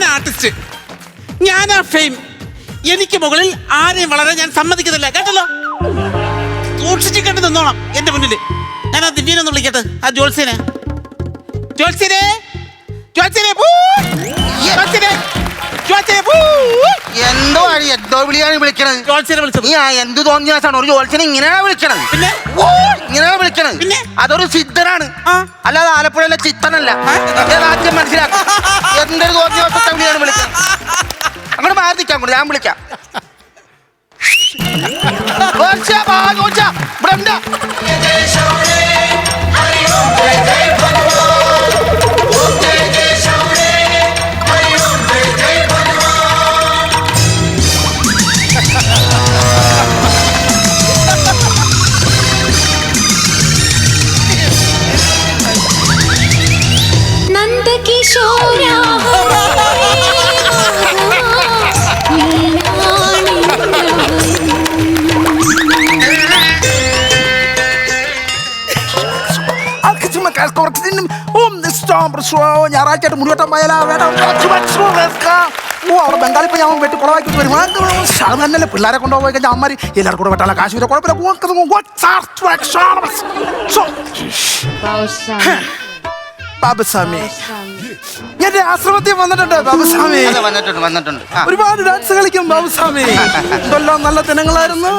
ഞാൻ ആർട്ടിസ്റ്റ് ഞാൻ ആ ഫെയിം എനിക്ക് മുകളിൽ ആരെയും വളരെ ഞാൻ സമ്മതിക്കുന്നില്ല കേട്ടല്ലോ? സൂക്ഷിച്ചു കണ്ടു നിന്നോണം എന്റെ മുന്നിൽ ഞാൻ ആ ദിവ്യനൊന്ന് വിളിക്കട്ടെ. ആ ജോത്സ്യനെ ജോത്സ്യനെ ജോത്സ്യനെ! ജോത്സ്യനെ ജോത്സ്യനെ! എന്തോ ആണ് എന്തോ വിളിയാണ് വിളിക്കണത്? ജോത്സ്യനെ വിളിച്ചത് നീ ആ എന്ത് തോന്നിയാസാണ് ഒരു ജോത്സ്യനെ ഇങ്ങനെയാണ് വിളിക്കണത്? പിന്നെ? അതൊരു സിദ്ധനാണ്. അല്ലാതെ ആലപ്പുഴയിലെ ചിത്തനല്ല. ആദ്യം മനസ്സിലാക്കും. എന്തൊരു വിളിയാണ് വിളിക്കുന്നത്? അങ്ങോട്ട് മാറി നിൽക്കാൻ ഞാൻ വിളിക്കാം. ഞായറാഴ്ചയായിട്ട് മുടിവെട്ടാൻ പോയാലാ വേണം. കുറച്ച് ഭക്ഷണം വെക്കാം. ഓ അവിടെ ബംഗാളി പോയി അവൻ വെട്ടി കുളവാക്കി വരും അത് തന്നെയല്ലേ പിള്ളേരെ കൊണ്ടുപോയി കഴിഞ്ഞാൽ അമ്മമാർ എല്ലാവർക്കും കൂടെ വെട്ടാനുള്ള കാശ് വരും കുഴപ്പമില്ല. ബാബുസ്വാമി. എന്റെ ആശ്രമത്തിൽ വന്നിട്ടുണ്ട് ബാബുസ്വാമി. വന്നിട്ടുണ്ട് വന്നിട്ടുണ്ട്. ഒരുപാട് ഡാൻസ് കളിക്കും ബാബുസ്വാമി. എന്തെല്ലാം നല്ല ദിനങ്ങളായിരുന്നു.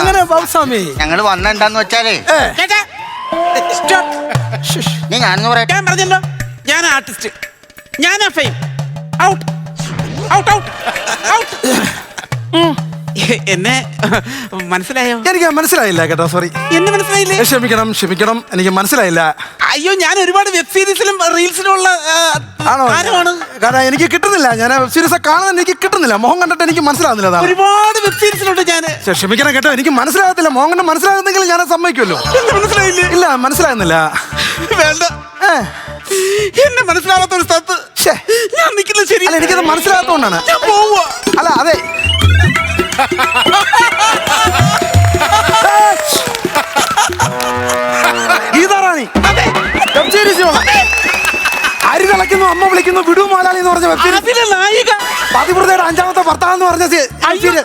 അങ്ങനെ ബാബുസ്വാമി. ഞങ്ങൾ വന്ന എന്താന്ന് വെച്ചാലേ ഞാൻ പറഞ്ഞല്ലോ. ഞാൻ ആർട്ടിസ്റ്റ് ഞാൻ fame out out out out എന്നെ മനസ്സിലായോ? എനിക്ക് മനസ്സിലായില്ല കേട്ടോ സോറി എന്നെ മനസ്സിലായില്ലേ? ക്ഷമിക്കണം ക്ഷമിക്കണം. എനിക്ക് മനസ്സിലായില്ല. അയ്യോ ഞാൻ ഒരുപാട് വെബ് സീരീസിലും റീൽസിലും ഉള്ള ആണോ? താരമാണ്. കാരണം എനിക്ക് കിട്ടുന്നില്ല. ഞാൻ വെബ് സീരീസ് കാണാൻ എനിക്ക് കിട്ടുന്നില്ല. മോഹൻ കണ്ടിട്ട് എനിക്ക് മനസ്സിലാവുന്നില്ല അതാണ്. ഒരുപാട് വെബ് സീരീസിലുണ്ട് ഞാൻ ശ്ശെ, ക്ഷമിക്കണം കേട്ടോ. എനിക്ക് മനസ്സിലാകത്തില്ല. മോഹൻ കണ്ട് മനസ്സിലാകുന്നെങ്കിൽ ഞാൻ സമ്മതിക്കുമല്ലോ. എന്നെ മനസ്സിലായില്ലേ? ഇല്ല മനസ്സിലാകുന്നില്ല. വേണ്ട. ഏ, എന്നെ മനസ്സിലാവാത്ത ഒരു സ്ഥലത്ത് ശ്ശെ. ഞാൻ നിൽക്കുന്നത് ശരി അല്ല എനിക്കത് മനസ്സിലാകത്തോണ്ടാണ് ഞാൻ പോവുക അല്ല അതെ. ഗീതാറാണി അരി തിളയ്ക്കുന്നു അമ്മ വിളിക്കുന്നു വിടു മോലാളി എന്ന് പറഞ്ഞ വെബ് സീരീസ് അതിലെ നായിക. പതിവൃതയുടെ അഞ്ചാമത്തെ ഭർത്താവ് എന്ന് പറഞ്ഞ സീ- അയ്യോ, സീരിയൽ.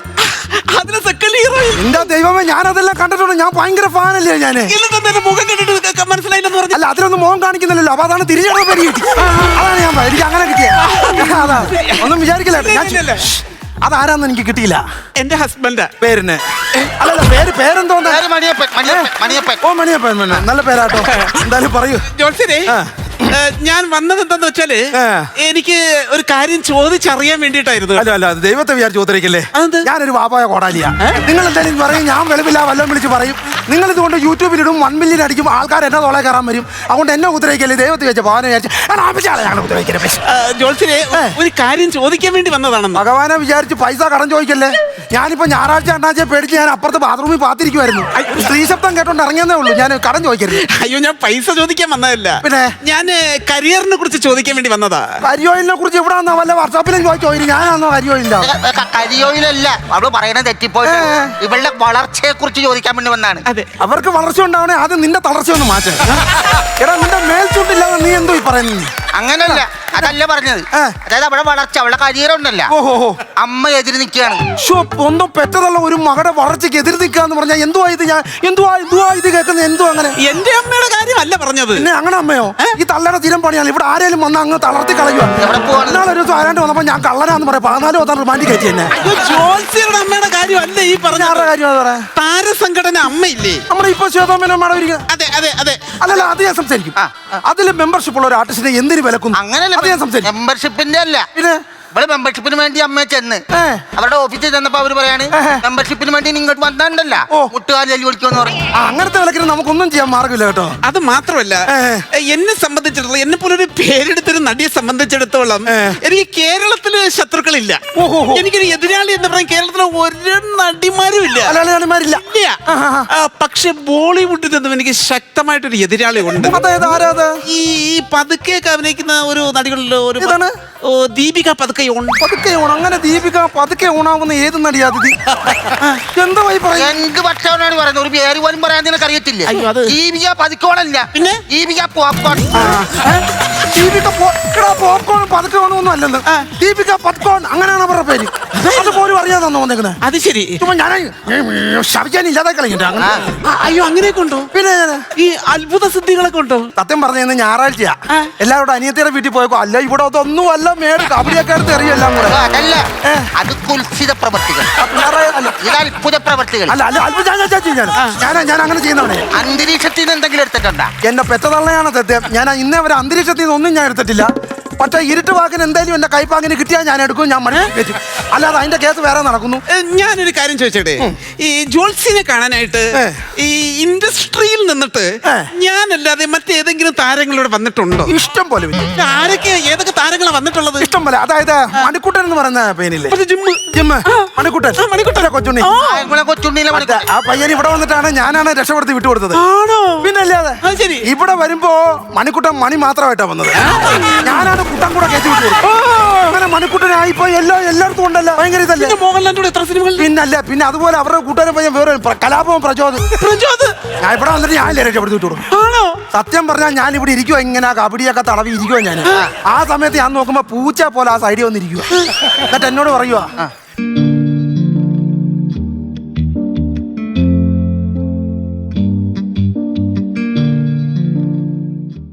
അതിലെ സെക്കൻഡ് ഹീറോയിൻ എന്റെ ദൈവമേ ഞാൻ അതെല്ലാം കണ്ടിട്ടുണ്ട്. ഞാൻ ഭയങ്കര ഫാനല്ലേ ഞാൻ? ഇല്ലെന്നെ മുഖം കണ്ടിട്ട് മനസ്സിലായില്ലെന്ന് പറഞ്ഞു? അല്ല അതിലൊന്നും മോഹം കാണിക്കുന്നില്ലല്ലോ. അപ്പൊ അതാണ് തിരിച്ചടവ് പേര് കിട്ടി അതാണ് ഞാൻ. എനിക്ക് അങ്ങനെ കിട്ടിയ. അതാണ്. ഒന്നും വിചാരിക്കില്ല. ഞാൻ. അതാരാന്ന് എനിക്ക് കിട്ടിയില്ല. എന്റെ ഹസ്ബൻഡ്. പേരിന്. അല്ലല്ല പേര് പേരെന്തോ ഓ മണിയപ്പൻ മണി. നല്ല പേരാട്ടോ. എന്തായാലും പറയൂ. ജോത്സനെ ആ. ഞാൻ വന്നത് എന്താന്ന് വെച്ചാൽ എനിക്ക് ഒരു കാര്യം ചോദിച്ചറിയാൻ വേണ്ടിട്ടായിരുന്നു അല്ല അല്ല ദൈവത്തെ വിചാരിച്ചു ചോദിക്കല്ലേ അതെന്ത്? ഞാനൊരു വാപ്പായ കോടാലിയാ. നിങ്ങൾ എന്തായാലും പറയും ഞാൻ വെളിവില്ല വല്ലതും വിളിച്ച് പറയും. നിങ്ങൾ ഇതുകൊണ്ട് യൂട്യൂബിലിടും വൺ മില്യൺ അടിക്കും ആൾക്കാർ എന്നെ തോളെ കയറാൻ വരും. അതുകൊണ്ട് എന്നെ ഉദ്രവിക്കല്ലേ ദൈവത്തിൽ വെച്ച ഭവനെ വിചാരിച്ചു "എടാ, ആവശ്യമാണ് ഞങ്ങൾ ഉത്തരവിക്കല്ലേ ആ, ഒരു കാര്യം ചോദിക്കാൻ വേണ്ടി വന്നതാണെന്ന്. ഭഗവാനെ വിചാരിച്ച് പൈസ കടം ചോദിക്കല്ലേ? ഞാനിപ്പോ ഞായറാഴ്ച അണ്ണാഴ്ച പേടിച്ച് ഞാൻ അപ്പുറത്ത് ബാത്റൂമിൽ പാത്തിരിക്കുമായിരുന്നു ഒരു സ്ത്രീ ശബ്ദം കേട്ടോണ്ട് ഇറങ്ങിയെന്നേ ഉള്ളൂ. ഞാൻ കടം ചോദിക്കരുത്. അയ്യോ ഞാൻ പൈസ ചോദിക്കാൻ വന്നതല്ല. പിന്നെ? ഞാൻ കരിയറിനെ കുറിച്ച് ചോദിക്കാൻ വേണ്ടി വന്നതാ. കരിയോയിലിനെ കുറിച്ച് ഇവിടെ വന്നാ വല്ല വാട്സാപ്പിലും ചോദിച്ചോ ഞാനാണോ കരിയോയിലിന്റെ കരിയോയിലല്ല അവൾ പറയണത് തെറ്റിപ്പോയി ഇവളുടെ വളർച്ചയെ കുറിച്ച് ചോദിക്കാൻ വേണ്ടി വന്നാണ്. അതെ. അവർക്ക് വളർച്ച ഉണ്ടാവണേ ആദ്യം നിന്റെ തളർച്ച ഒന്ന് മാറ്റേ എടാ നിന്റെ മേൽച്ചൂട്ടില്ലാതെ നീ എന്തോ പറയുന്നു? അങ്ങനല്ല. അതല്ല പറഞ്ഞത്? അതായത് അവളെ വളർച്ച അവളെ കരിയർ ഉണ്ടല്ല. ഓഹോ അമ്മ എതിര് നിൽക്കുകയാണ് ഷോ ഒന്നും പെറ്റതല്ല ഒരു മകളുടെ വളർച്ചയ്ക്ക് എതിര് നിൽക്കാന്ന് പറഞ്ഞാൽ എന്തുവാ ഇത് ഞാൻ എന്തുവാ എന്തുവാ ഇത് കേൾക്കുന്നത്? എന്തോ അങ്ങനെ? എന്റെ അമ്മയുടെ കാര്യമല്ല പറഞ്ഞത്. പിന്നെ അങ്ങനെ അമ്മയോ? ഈ തള്ളയുടെ തീരം പണിയാണ്. ഇവിടെ ആരെങ്കിലും വന്ന് അങ്ങ് തളർത്തി കളയുക പോവാണ്? ഒരു ദിവസം ആരാണ്ട് വന്നപ്പോ ഞാൻ കള്ളനാന്ന് പറയാം. പതിനാല് ദിവസം റിമാൻഡ് കയറ്റി എന്നെ അയ്യോ ജോത്സ്യരുടെ അമ്മയുടെ കാര്യമല്ല ഈ പറഞ്ഞ ആരുടെ കാര്യം താരസംഘടന അമ്മയില്ലേ? നമ്മുടെ ഇപ്പൊ മാഡം ഇരിക്കുന്നത് അതെ അതെ അതെ. അല്ലല്ല അത് ഞാൻ സംസാരിക്കും. അതിൽ മെമ്പർഷിപ്പ് ഉള്ള ഒരു ആർട്ടിസ്റ്റിനെ എന്തിനു വിലക്കുന്നു? സംസാരിക്കും മെമ്പർഷിപ്പിന്റെ അല്ല. ഇവിടെ മെമ്പർഷിപ്പിന് വേണ്ടി അമ്മ ചെന്ന്. അവരുടെ ഓഫീസിൽ ചെന്നപ്പോ അവർ പറയാണ്. മെമ്പർഷിപ്പിന് വേണ്ടി ഇങ്ങോട്ട് വന്നാണ്ടല്ല. മുട്ടുകാലി മുട്ടുകാൽ ജല്ലി വിളിക്കുമെന്ന് പറയും. അങ്ങനത്തെ വിലക്കിന് നമുക്കൊന്നും ചെയ്യാൻ മാർഗമില്ല കേട്ടോ. അത് മാത്രമല്ല എന്നെ സംബന്ധിച്ചിടത്തോളം എന്നെ പോലെ ഒരു പേരെടുത്തൊരു നടിയെ സംബന്ധിച്ചിടത്തോളം. എനിക്ക് കേരളത്തിൽ ശത്രുക്കളില്ല. എനിക്കൊരു എതിരാളി എന്ന് പറയാൻ കേരളത്തിലെ ഒരു നടിമാരും ഇല്ല. നടിമാരില്ല. ഇല്ല. പക്ഷെ ബോളിവുഡിൽ നിന്നും എനിക്ക് ശക്തമായിട്ടൊരു എതിരാളി ഉണ്ട്. ഈ പതുക്കെ അഭിനയിക്കുന്ന ഒരു നടികളിലോ ഒരു ഓ, ദീപിക പതുക്കെ ഉണ്ട് പതുക്കെ ഊണം അങ്ങനെ ദീപിക പതുക്കെ ഊണാവുന്ന ഏത് നടിയാ എന്താ വൈ പറയുന്നത് എന്ത് ഭക്ഷണമാണ് പറയുന്നത്? ഒരു പേര് പോലും പറയാൻ നിനക്ക് അറിയത്തില്ല? അയ്യോ, അത്- ദീപിക പതിക്കോളല്ല പിന്നെ? ദീപിക പോപ്കോൺ ദീപിക പോപ്കോൺ പതുക്കെ വന്നൊന്നും അല്ലല്ലോ. ദീപിക പത്കോൺ അങ്ങനെയാണ് അവരുടെ പേര്. പോലും വന്നേക്കുന്നത് അത് ശരി. ചുമ്മാ ഞാൻ ശവിക്കാൻ ഇല്ലാതെ കളഞ്ഞിട്ട്. അങ്ങനെ അയ്യോ അങ്ങനെയൊക്കെ ഉണ്ടോ? പിന്നെ ഈ അത്ഭുത സിദ്ധികളൊക്കെ ഉണ്ടോ? സത്യം പറഞ്ഞു ഇന്ന് ഞായറാഴ്ചയാ. എല്ലാവരുടെ അനിയത്തിയുടെ വീട്ടിൽ പോയപ്പോ അല്ല ഇവിടെ അതൊന്നും അല്ല മേട് കബഡിയൊക്കെ എടുത്ത് എറിയെല്ലാം കൂടെ അതല്ല. അത് കുൽസിത പ്രവർത്തികൾ. ഇത് അത്ഭുത പ്രവർത്തികൾ. അല്ല അല്ല അത്ഭുത ഞാൻ ഞാൻ അങ്ങനെ ചെയ്യുന്നവനെ അന്തരീക്ഷത്തിൽ നിന്ന് എന്തെങ്കിലും എടുത്തിട്ടുണ്ടോ? എന്റെ പെറ്റതള്ളയാണ് സത്യം. ഞാൻ ഇന്നേ വരെ അന്തരീക്ഷത്തിൽ നിന്ന് ഒന്നും ഞാൻ എടുത്തിട്ടില്ല. പക്ഷേ ഇരുട്ട് വാക്കിന് എന്തായാലും എന്റെ കൈപ്പാങ്ങിന് കിട്ടിയാൽ ഞാൻ എടുക്കും ഞാൻ മണി വെച്ചു. അല്ലാതെ അതിന്റെ കേസ് വേറെ നടക്കുന്നു. ഞാനൊരു കാര്യം ചോദിച്ചേ ഈ ജോൾസിനെ കാണാനായിട്ട് ഈ ഇൻഡസ്ട്രിയിൽ നിന്നിട്ട് ഞാനല്ലാതെ മറ്റേതെങ്കിലും താരങ്ങളോട് വന്നിട്ടുണ്ടോ? ഇഷ്ടം പോലെ. ആരൊക്കെ ഏതൊക്കെ താരങ്ങളാണ് വന്നിട്ടുള്ളത്? ഇഷ്ടം പോലെ. അതായത് മണിക്കുട്ടൻ എന്ന് പറയുന്ന പേനില്ലേ ജിമ്മ്. ജിമ്മ്. മണിക്കുട്ടൻ. മണിക്കുട്ടൻ. കൊച്ചുണ്ണി. കൊച്ചുണ്ണിയിലെ മറ്റേ ആ പയ്യൻ ഇവിടെ വന്നിട്ടാണ് ഞാനാണ് രക്ഷപ്പെടുത്തി വിട്ടുകൊടുത്തത്. ആണോ? പിന്നെ അല്ലാതെ ഇവിടെ വരുമ്പോ മണിക്കുട്ടൻ മണി മാത്രമായിട്ടാണ് വന്നത്. ഞാനാണ് കുട്ടൻ കൂടെ കയറ്റി വിട്ടു അങ്ങനെ മണിക്കുട്ടനായിപ്പോ എല്ലാ എല്ലായിടത്തും ഉണ്ടല്ലോ. ഭയങ്കര ഇതല്ലേ? പിന്നെ മോഹൻലാലിന്റെ എത്ര സിനിമകൾ പിന്നല്ല പിന്നെ അതുപോലെ അവരുടെ കൂട്ടുകാരൻ പയ്യൻ വേറെ ഒരു പ്ര- കലാപവും പ്രചോദനം പ്രചോദ്? ഞാൻ ഇവിടെ വന്നിട്ട് ഞാനില്ലേ രക്ഷപ്പെടുത്തി വിട്ടു കൊടുക്കും. ആണോ? സത്യം പറഞ്ഞാൽ ഞാൻ ഇവിടെ ഇരിക്കുവോ ഇങ്ങനെ കബഡിയൊക്കെ തടവി ഇരിക്കുവോ ഞാൻ ആ. സമയത്ത് ഞാൻ നോക്കുമ്പോ പൂച്ച പോലെ ആ സൈഡിൽ വന്നിരിക്കുക എന്നിട്ട് എന്നോട് പറയുവാ